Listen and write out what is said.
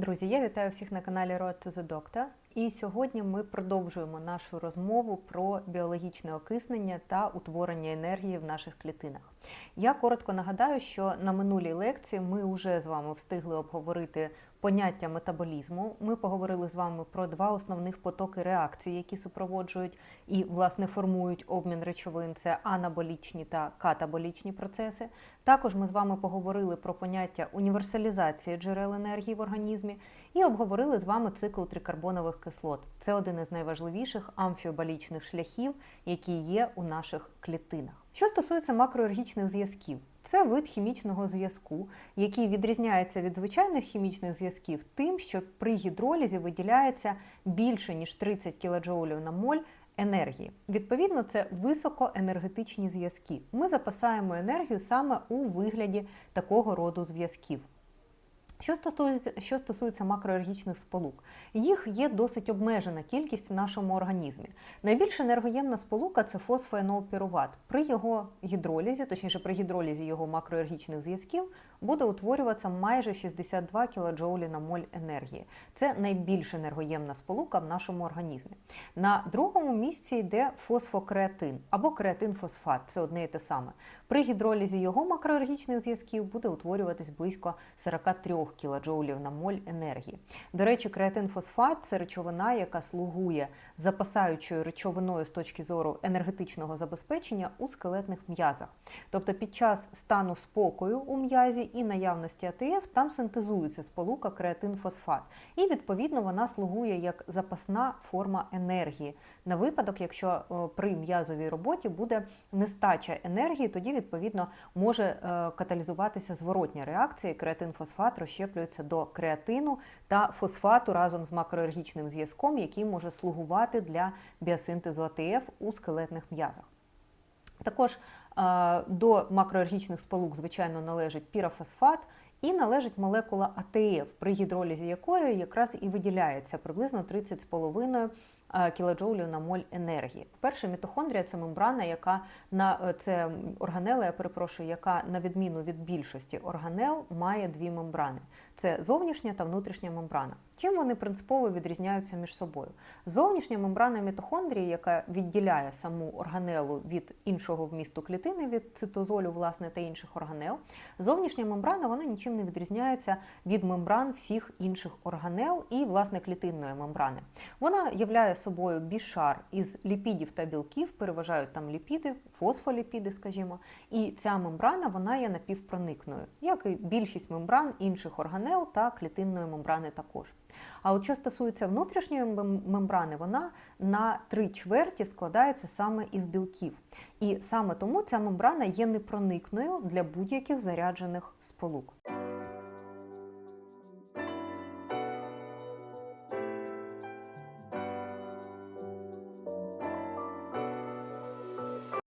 Друзі, я вітаю всіх на каналі Road to the Doctor. І сьогодні ми продовжуємо нашу розмову про біологічне окиснення та утворення енергії в наших клітинах. Я коротко нагадаю, що на минулій лекції ми вже з вами встигли обговорити поняття метаболізму. Ми поговорили з вами про два основних потоки реакцій, які супроводжують і власне формують обмін речовин. Це анаболічні та катаболічні процеси. Також ми з вами поговорили про поняття універсалізації джерел енергії в організмі і обговорили з вами цикл трикарбонових кислот. Це один із найважливіших амфіобалічних шляхів, які є у наших клітинах. Що стосується макроергічних зв'язків, це вид хімічного зв'язку, який відрізняється від звичайних хімічних зв'язків тим, що при гідролізі виділяється більше ніж 30 кДж на моль енергії. Відповідно, це високоенергетичні зв'язки. Ми запасаємо енергію саме у вигляді такого роду зв'язків. Що стосується, що стосується макроергічних сполук, їх є досить обмежена кількість в нашому організмі. Найбільш енергоємна сполука це фосфоенолпіруват. При його гідролізі, точніше при гідролізі його макроергічних зв'язків, буде утворюватися майже 62 кДж на моль енергії. Це найбільш енергоємна сполука в нашому організмі. На другому місці йде фосфокреатин або креатин-фосфат, це одне і те саме. При гідролізі його макроергічних зв'язків буде утворюватись близько 43 кДж на моль енергії. До речі, креатин-фосфат це речовина, яка слугує запасаючою речовиною з точки зору енергетичного забезпечення у скелетних м'язах. Тобто під час стану спокою у м'язі і наявності АТФ там синтезується сполука креатин-фосфат. І відповідно вона слугує як запасна форма енергії. На випадок, якщо при м'язовій роботі буде нестача енергії, тоді відповідно може каталізуватися зворотня реакція. Креатин-фосфат розщеплюється до креатину та фосфату разом з макроергічним зв'язком, який може слугувати для біосинтезу АТФ у скелетних м'язах. Також до макроергічних сполук, звичайно, належить пірофосфат і належить молекула АТФ, при гідролізі якої якраз і виділяється приблизно 30,5 кілоджоулів на моль енергії. Перша мітохондрія це мембрана, яка на це органела, я перепрошую, яка на відміну від більшості органел має дві мембрани: це зовнішня та внутрішня мембрана. Чим вони принципово відрізняються між собою? Зовнішня мембрана мітохондрії, яка відділяє саму органелу від іншого вмісту клітини, від цитозолю, власне, та інших органел. Зовнішня мембрана вона нічим не відрізняється від мембран всіх інших органел і, власне, клітинної мембрани. Вона являє собою бішар із ліпідів та білків, переважають там ліпіди, фосфоліпіди, скажімо. І ця мембрана вона є напівпроникною, як і більшість мембран інших органел та клітинної мембрани також. А от що стосується внутрішньої мембрани, вона на три чверті складається саме із білків. І саме тому ця мембрана є непроникною для будь-яких заряджених сполук.